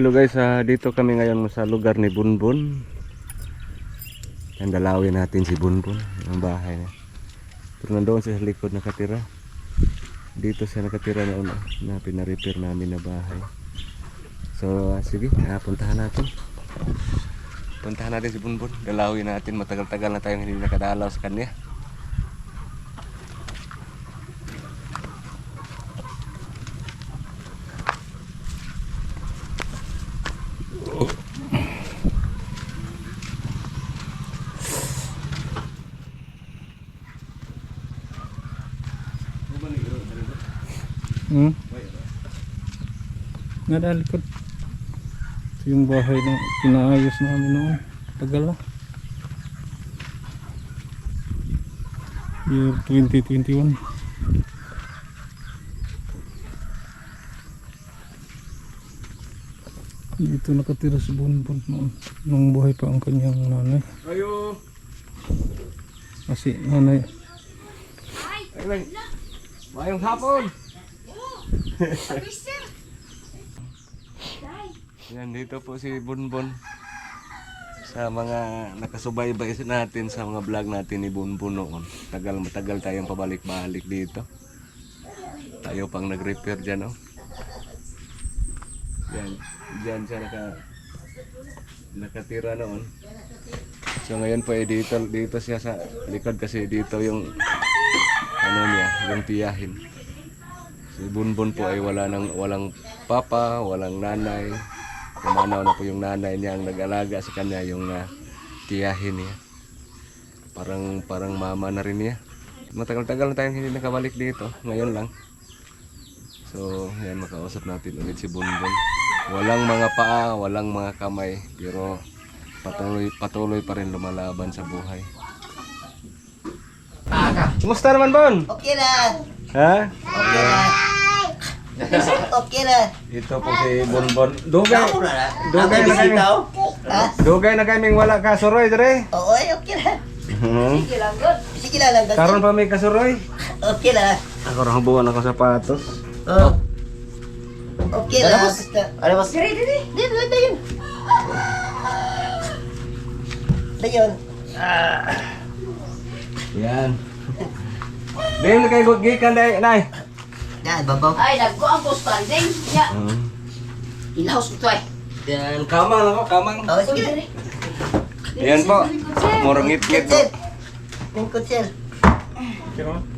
Hello guys, ah, dito kami ngayon sa lugar ni Bunbun. Yan dalawin natin si Bunbun, ang bahay niya. Pero nandoon siya sa likod nakatira. Dito siya nakatira na una, na pinarepair namin na bahay. So, ah, sige, ah, puntahan natin. Puntahan natin si Bunbun. Dalawin natin, matagal-tagal na tayong hindi nakadalaw sa kanya. Nada likod. Ito yung bahay na pinaayos namin noon. Tagal na. Year 2021. Dito nakatira si Bonbon noon. Nung buhay pa ang kanyang nanay. Ayo! Kasi nanay, Ay, Mayong hapon! Yan, dito po si Bunbun. Sa mga nakasubaybay natin sa mga vlog natin ni Bunbun noon. Tagal matagal tayong pabalik-balik dito. Tayo pang nag-repair dyan, oh. Yan, dyan siya naka, nakatira noon. So ngayon po eh, dito, dito siya sa likod kasi dito yung ano niya, yung tiyahin. Si Bunbun po ay wala nang walang papa, walang nanay. Pumanaw na po yung nanay niya ang nag-alaga sa kanya, yung uh, tiyahin niya. Parang parang mama na rin niya. Matagal-tagal na tayong hindi nakabalik dito, ngayon lang. So, yan makausap natin ulit si Bunbun. Walang mga paa, walang mga kamay, pero patuloy patuloy pa rin lumalaban sa buhay. Kumusta naman, Bon? Okay na. Ha? Okay na. Okay na. Ito po si Bonbon. Dugay. Dugay na kami. Ha? Dugay na kaming wala kasuroy dire. Oo, ay, okay na. Hmm. Sige lang lang. Karon pa may kasuroy. Okay na. Ako ra hubuan ako sapatos. Oh. Okay na. Ano mas? Dili, dili. Dili, dili, dayon. Dayon. Yan. Dahil kay gikan dai nay. Yan, babaw. Ay, nagko ang standing. Ya, Hmm. ilahos ko ay. Yan kamang ako, kamang. Oh, sige. Yan po. Murang ngit-ngit po. Lingkod, sir.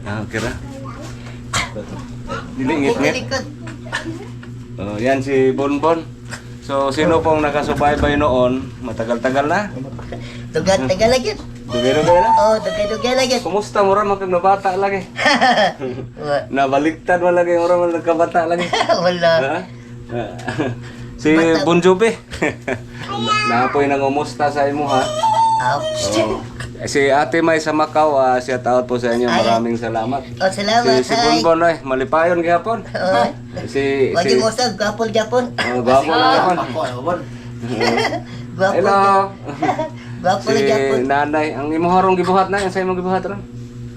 Ah, kira. Dili ngit-ngit. Oh, yan si Bonbon. So, sino pong nakasubaybay noon? Matagal-tagal na. Dugan, taga lagi. Dugay-dugay na. Oh, dugay-dugay lagi. Kumusta mo ra magkag nabata lagi? Nabaliktad mo lagi orang mo nagkabata lagi. Wala. Ha? si Bon Jovi. Naapoy nang umusta sa imo ha. Ah, Oh. Si Ate May sa Macau, ah, shout out po sa inyo. Maraming salamat. Oh, salamat. Si, si. Bonbon ay malipayon gihapon. Oh. Si Wagi si mo sa gapol Japon. Oh, gwapo na gihapon. Ako? Gapol. Hello. Gapol si Japon. nanay, ang imo harong gibuhat na, ang sa imong gibuhat ron.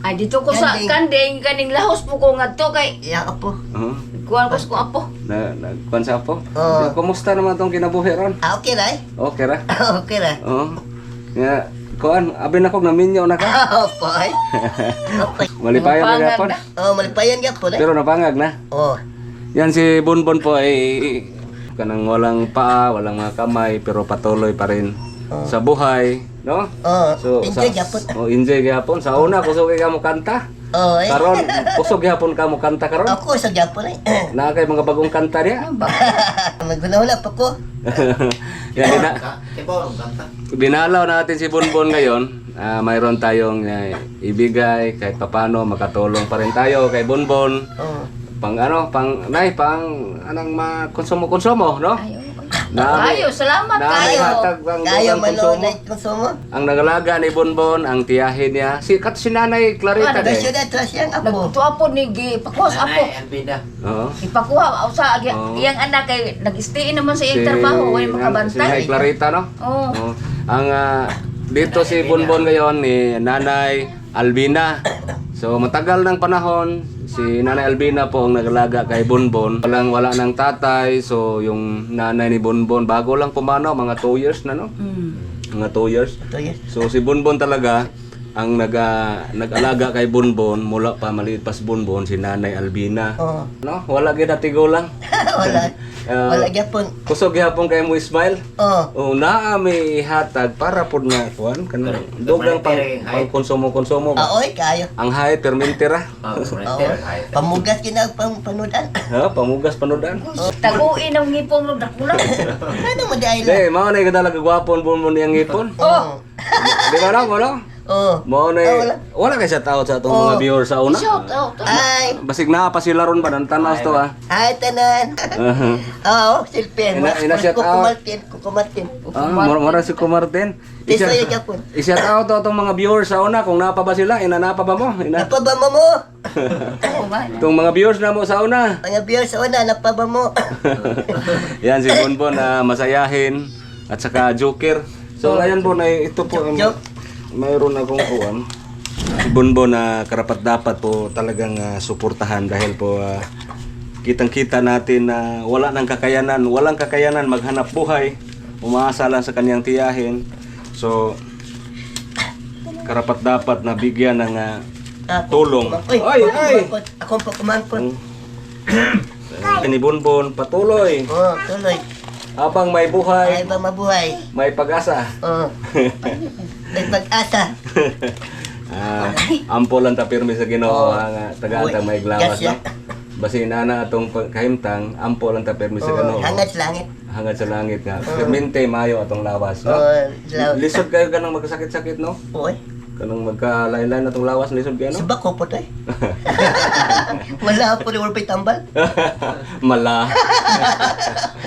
Ay, dito ko sa Kanding. kanding, kaning lahos po ko nga to kay Ya apo. Uh-huh. kuwan ko sa kong apo. Na, na, kuwan sa po. Oo. Kumusta naman tong kinabuhi ron? Ah, okay ra. eh? Okay ra. okay ra. Oo. Nga, kuan, abi na ko naminyo na ka. Ah, okay. Okay. Malipayon na Mapangag gapon. na. Oh, malipayan gapon eh. Pero napangag na. Oh. Yan si Bonbon po ay kanang walang paa, walang mga kamay, pero patuloy pa rin sa buhay, no? Oh, So, enjoy sa, gapon. Oh, enjoy gapon. Sa una, kusog ka mo kanta. Oh, eh. Karon, kusog gapon ka mo kanta karon. Ako sa gapon eh. Na kay mga bagong kanta niya. Maghula-hula pa ko. Yan, kanta. dinalaw natin si Bonbon ngayon. Ah, mayroon tayong ah, ibigay kahit papano makatulong pa rin tayo kay Bonbon. Oh. Pang ano, pang nay, pang anang makonsumo-konsumo, no? Na- Kayo, salamat na- kayo. hatag ang Kaya dugang man konsumo. Ang nagalaga ni Bonbon, ang tiyahin niya, si kat si Nanay Clarita Ano din. siya na trust yang apo. Nagtuto apo ni gi pakuha sa apo. Albina. Oo. Ipakuha ako sa agi- Oo. iyang anak kay nag-stay naman sa iyang trabaho, wala Si makabantay. Nanay Clarita, no? Oo. Oo. Ang ah, dito si Bonbon ngayon ni Nanay Albina. So matagal ng panahon Si Nanay Albina po ang nagalaga kay Bonbon. Walang wala ng tatay, so yung nanay ni Bonbon, bago lang pumanaw, mga 2 years na no? Mm. Mga 2 years. Ito yun. So si Bonbon talaga ang nag, ah, nag-alaga kay Bonbon mula pa maliit pa si Bonbon si Nanay Albina. Oo. No, wala gyud natigo lang. Wala. Ah, Wala gyapon. Kusog gyapon kay mo smile. Oo. Oh, naa may hatag para pud na kuan kanang dugang pang, pang konsumo-konsumo. Aoy, kayo. Ang hay permentera. Oo. Pamugas kina pang panudan. Ha, pamugas panudan. Taguin ang ngipong ng dakulang. Ano mo di ay? Di, mao na talaga gwapon Bonbon niyang ngipon. Oo. Di ba na mo no? Oo. Mao na Ah, wala. wala kay sa tao sa atong mga viewers sa una. Shout out. Ay, Basig na pa sila ron ba nang tanaw to ah. ay tanan. Oo, silpin. Ina- ina shout out. Kukumartin, kukumartin. Ah, mura, mura si Kumartin. I-shout out to itong mga viewers sa una kung napa ba sila, inanapa ba mo? Ina Napaba mo mo? Man. itong mga viewers na mo sa una. Mga beer sa una, napaba mo? Yan si Bonbon na masayahin at saka Joker. So ngayon po na ito po ang Joke. Mayroon akong kuwan. Si na karapat dapat po talagang ah, suportahan dahil po ah, kitang-kita natin na wala nang kakayanan, walang kakayanan maghanap buhay. Umaasa lang sa kanyang tiyahin. So karapat dapat na bigyan ng Ako, Tulong. kumangkot. Ay, ay! Ako pa kumangkot. ni Bonbon patuloy Oo, tuloy. Habang may Ay buhay, ba mabuhay? may pag-asa. Oo. May pag-asa. Ah, ampo lang ta pirmi sa Ginoo Oo. nga taga-anta may glawas Yes, no. Basi na atong pag- kahimtang ampo lang ta pirmi sa Oo, Ginoo. hangad sa langit. Hangad sa langit nga. Permente mayo atong lawas no. Sa- Lisod kayo kanang magkasakit-sakit no. Uy, Kanang magkalain-lain atong lawas lisod kayo no. bako po tayo. Wala po rin, wala pa'y tambal. Mala.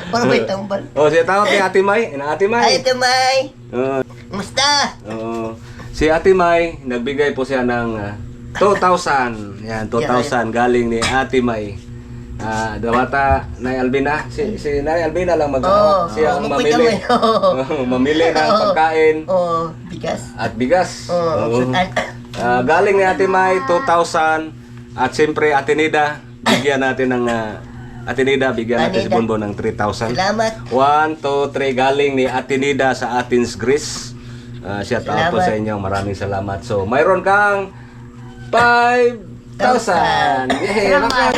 Wala pa'y tambal. oh, siya tawag ni Ate May, ina Ate Ay, May. ito may. Oo. Musta? Oo. si Ate May, nagbigay po siya ng ah, 2,000. Yan, 2,000 galing ni Ate May. Ah, dawata Nay Albina. Si si Nay Albina lang mag Oo. siya ang mapuy mamili. kami. Oo. Mamili ng Oo. pagkain Oo, bigas. at bigas. Oo, Oo. sutan. Ah, galing ni Ate May 2,000 at siyempre Ate Nida, bigyan natin ng ah, Ate Nida, bigyan natin si. Bonbon ng 3,000. Salamat. 1, 2, 3 galing ni Atinida sa Athens, Greece. Uh, shout out po Salamat. sa inyo. Maraming salamat. So, mayroon kang 5,000. Yay! Salamat.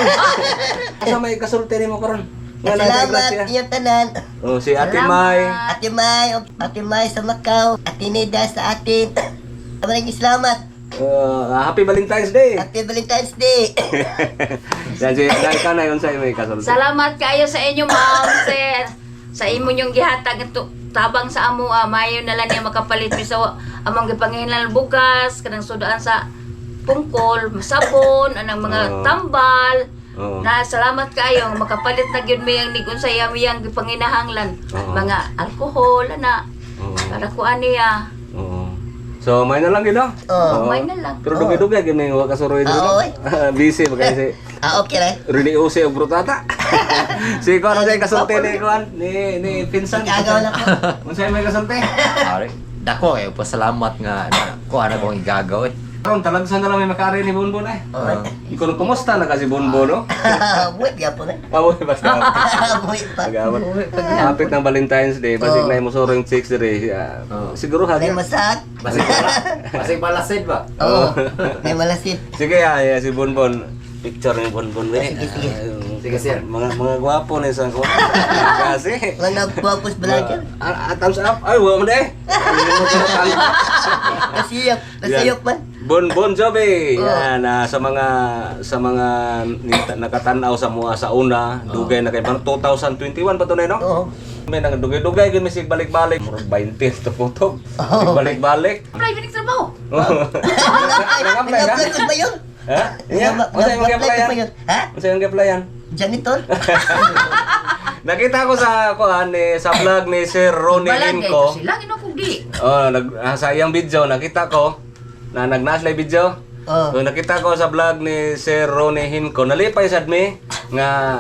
Asa may kasulti mo karon? Nga Salamat, iyong tanan. Oh, si Ate. May. Ate May, Ate May sa Macau. Ate Nida sa atin. Maraming salamat. Uh, happy Valentine's Day. Happy Valentine's Day. Yan si Nay ka na yun sa may kasulti. Salamat kayo sa inyo, ma'am. Sa, sa imo yung gihatag ito tabang sa amo ah, mayo na lang niya makapalit mi sa among gipangilan bugas kanang sudaan sa pungkol, sabon, anang mga Oo. tambal. Oo. Na salamat kayo makapalit na gyud mi ang nigun sa yamiyang gipanginahanglan. Oo. Mga alcohol ana Oo. para ko aniya. So, may na lang gino. Oo. May na lang. Pero dugay-dugay gini wa kasuroy dito. Oo, oy. Busy ba kasi Ah, okay lang. Rini Use og brutata. si ko ano say kasulti ni kuan ni ni pinsan. Igagaw na ko. Unsay may kasulti? Ari, dako eh, pasalamat nga na kuha na kong igagaw eh. Karon talagsan na lang may makari ni Bonbon eh. Oo. Ikaw kumusta na kasi Bonbon no? Buwit gyapon eh. Pawoy basta. Buwit pa. Tagawan. Hapit ng Valentine's Day, basig Oo. na mo sorong chicks dire. Ah, Oo. Siguro May hagi. masak. Basig pala, basig palasid ba? Oo. May malasit. Sige ah, si Bonbon. Picture ni Bonbon we. Sige, sige. Sige, sir. Mga mga gwapo ni sa ko. Kasi Mga nagpapos vlogger. Ah, ah, thumbs up. Ay, wa mo na eh. Nasiyok. Nasiyok man. Bon Bon Jovi. Oo. Yan ah, sa mga sa mga nakatanaw sa mga sa una, dugay na kay parang 2021 pa to na no? Oo. May nang dugay-dugay gyud misig balik-balik. Murag 20 to photo. Oo. Balik-balik. Apply binig trabaho. Nag-apply ko ba yun? Ha? Iya. Nag- Unsa ko applyan? Ha? Unsa yung applyan? Janitor? Nakita ko sa kuan ni sa vlog ni Sir Ronnie Balag Linco. sila ino kog di. Oh, nag ah, sa iyang video nakita ko na nagnaslay video. Oo. So, nakita ko sa vlog ni Sir Ronnie Hinco, nalipay sad mi nga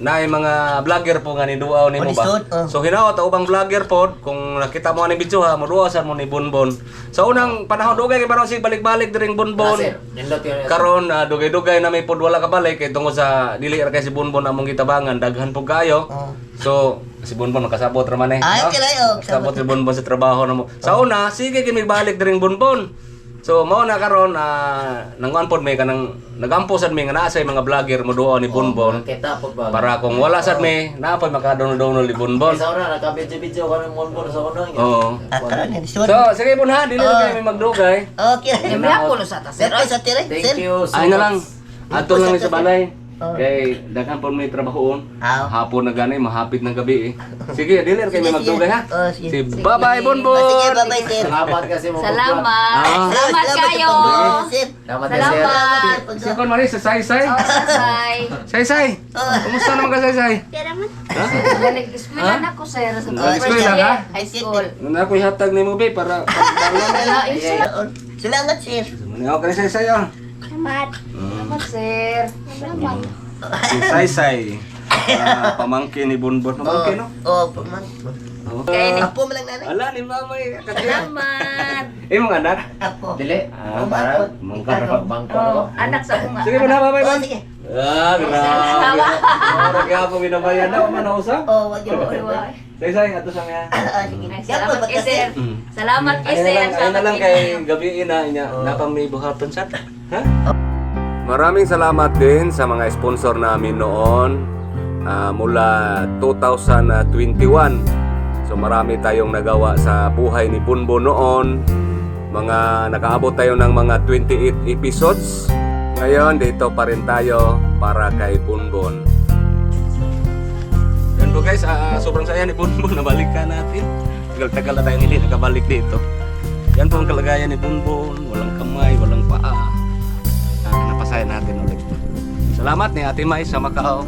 naay mga vlogger po nga ni duaw nimo ba. Alisod, oh. So hinaot ang ubang vlogger po kung nakita mo ni Bitso ha, maruwasan mo ni Bonbon. Sa unang panahon, dugay kay parang si balik-balik diring Bonbon. Yun. Karon ah, dugay-dugay na may pod wala ka balik kay tungod sa dili ra kay si Bonbon among gitabangan daghan pug kayo. Oh. So si Bonbon makasabot ra man eh. Ay, no? lang, oh, Kasabot si Bonbon sa trabaho na mo. Sa una, sige kini balik diring Bonbon. So mao na karon ah nanguan pod may kanang nagampo sad may nga naa say mga vlogger mo duo ni Bonbon. Kita po ba? Para kung wala sad may naapay makadono-dono ni Bonbon. Sa una, nakabidyo-bidyo ka ng mulbon sa una. Oo. So, sige po na, dili na kayo may magdugay. Okay. Yung ko sa ta, sir. Sir, sa tire. Thank you Ay na lang. Ato lang sa balay. Oh. Kay daghan po may trabahoon. Ah. Hapon na gani, mahapit ng gabi eh. Sige, dili kayo may Sige, magdugay ha. sige. Oh, sige. Si Sige. bye-bye Oh, Bonbon. sige, bye-bye, sir. Salamat kasi mo. Salamat. Ah. Salamat sa kayo. Salamat. Salamat. Si Kon Mari sa Saysay. Oh. Saysay. Oh. Kumusta naman ka Saysay? Ha? Ganig-eskwela na ko, sir. Sa Nag-eskwela ka? High school. Nuna ko ihatag ni mo be para sir. Salamat, sir. Maniaw ka ni Saysay. Salamat. Salamat, sir. Salamat. Si Saysay. Ah, pamangkin ni Bonbon. Pamangkin no? Oh, pamang. Kaya ni- Apo mo lang nanay. Ala ni mama eh. Salamat. Eh mga anak. Apo. Dili. Ah, para mangkar Ano? bangko. Oh, anak sa bunga. Sige mo na, bye-bye. Oh, sige. Ah, grabe. Kaya po binabayan na man usap. Oh, wag yung Say say ato sa sige. Siya Salamat po, kay basta, sir. Mm. Salamat kay Ayun na sir. lang, ayun na Salamat lang kay gabi ina niya napang may buhaton sa. Maraming salamat din sa mga sponsor namin noon ah, mula 2021. So marami tayong nagawa sa buhay ni Bunbo noon. Mga nakaabot tayo ng mga 28 episodes. Ngayon, dito pa rin tayo para kay Bunbon. Yan po guys, ah, sobrang saya ni Bunbon. Nabalikan natin. Tagal-tagal na tayo hindi nakabalik dito. Yan po ang kalagayan ni Bunbon. Walang kamay, walang paa. Ah, napasaya natin ulit. Salamat ni Ate Mai sa Macau.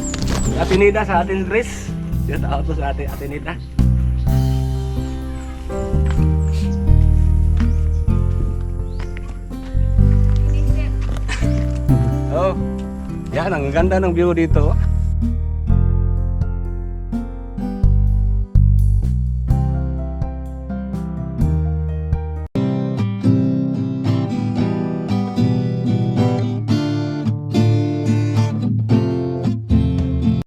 Ate Nida sa atin Chris. Shout out po sa Ate, Ate Nida. Oh, yan ang ganda ng view dito.